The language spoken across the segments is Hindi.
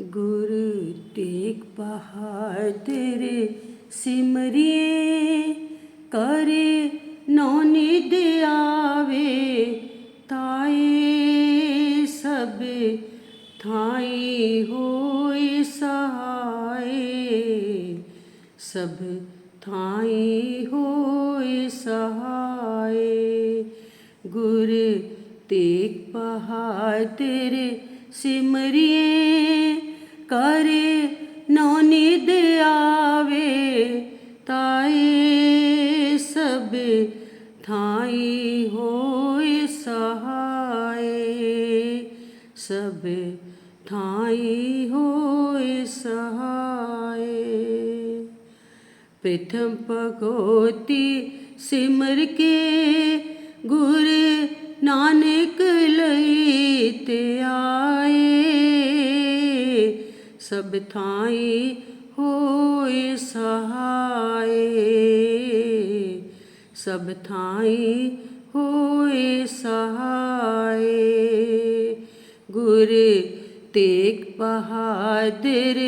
गुरु टेक पहाड़ तेरे सिमरिए, करे नौ दे आवे ताए सब थाई होए सहाय सब थाई हो सहाय गुरु टेक पहाड़ तेरे सिमरिए करे नौनिद आवे, ताए सब थाई होए सहाय सब थाई होए सहाय प्रथम पगोती सिमर के गुर नानक लई सब थाई हो सहाय सब थाई हो सहाय गुर तेग बहादुर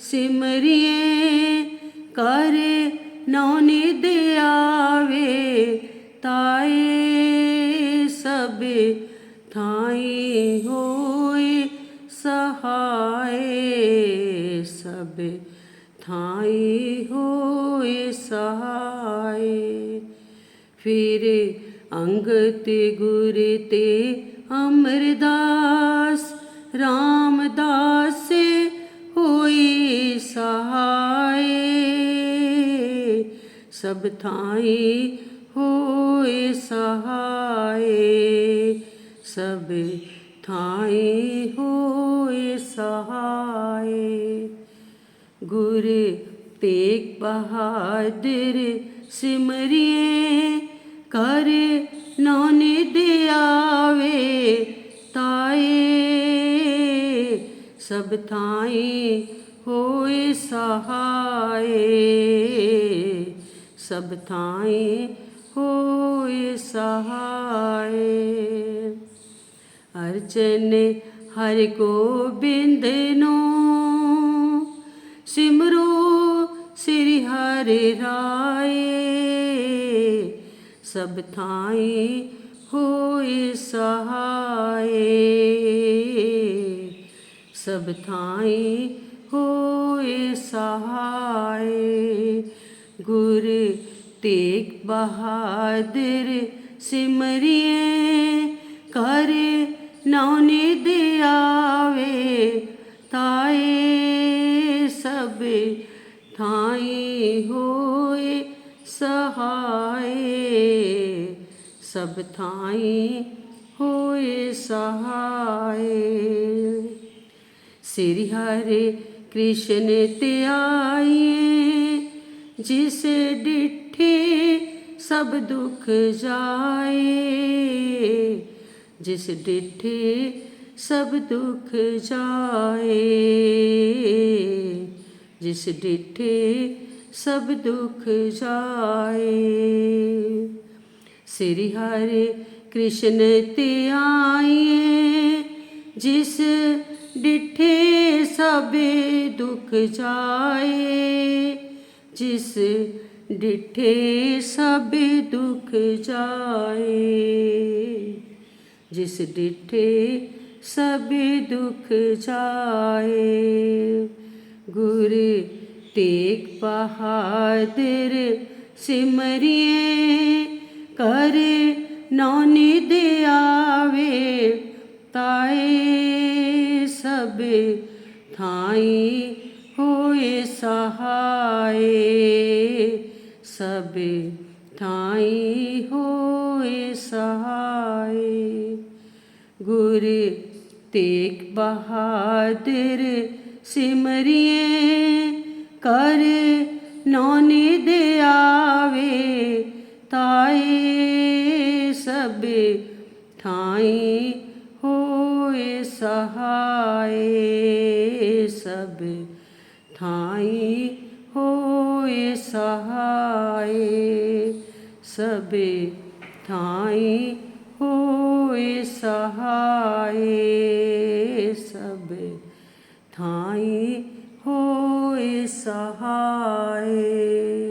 सिमरिए, कर नौनी दयावे ताए। सब थाई होए सहाय सब थाई हो सहाय। फिर अंगत गुर ते अमरदास, रामदास हो सहाय। सब थाई हो सहाय, सब थाई हो गुर तेग बहादुर सिमरिए, कर नौन दयावे ताए। सब थाई होए सहाय सब थाई होए सहाय अर्चन हर गोबिंद नो सिमरो श्री हरे राय, सब थाए होए सहाय। सब थाए होए सहाय, गुर तेग बहादुर सिमरिए, कर नौने दे आवे ताए। सबे ठाई होए सहाय। सब थाई होए सहाय। श्री हरे कृष्ण ते आइए जिसे डिठे सब दुख जाए। जिस डिठे सब दुख जाए जिस डिठे सब दुख जाए। श्री हरे कृष्ण ते आए, जिस डिठे सब दुख जाए। जिस डिठे सब दुख जाए, जिस डिठे सब दुख जाए। गुर, तेग बहादुर सिमरिए, कर नौनी दे आवे, ताए सब थाई होए सहाए, सब थाई होए सहाय गुर, तेग बहादुर सिमरिए, कर नौनी दे आवे, ताए सब ठाई होए सहाय सब ठाई होए सहाय सब ठाई होए सहाय ਥਾਈ ਹੋਏ ਸਹਾਏ।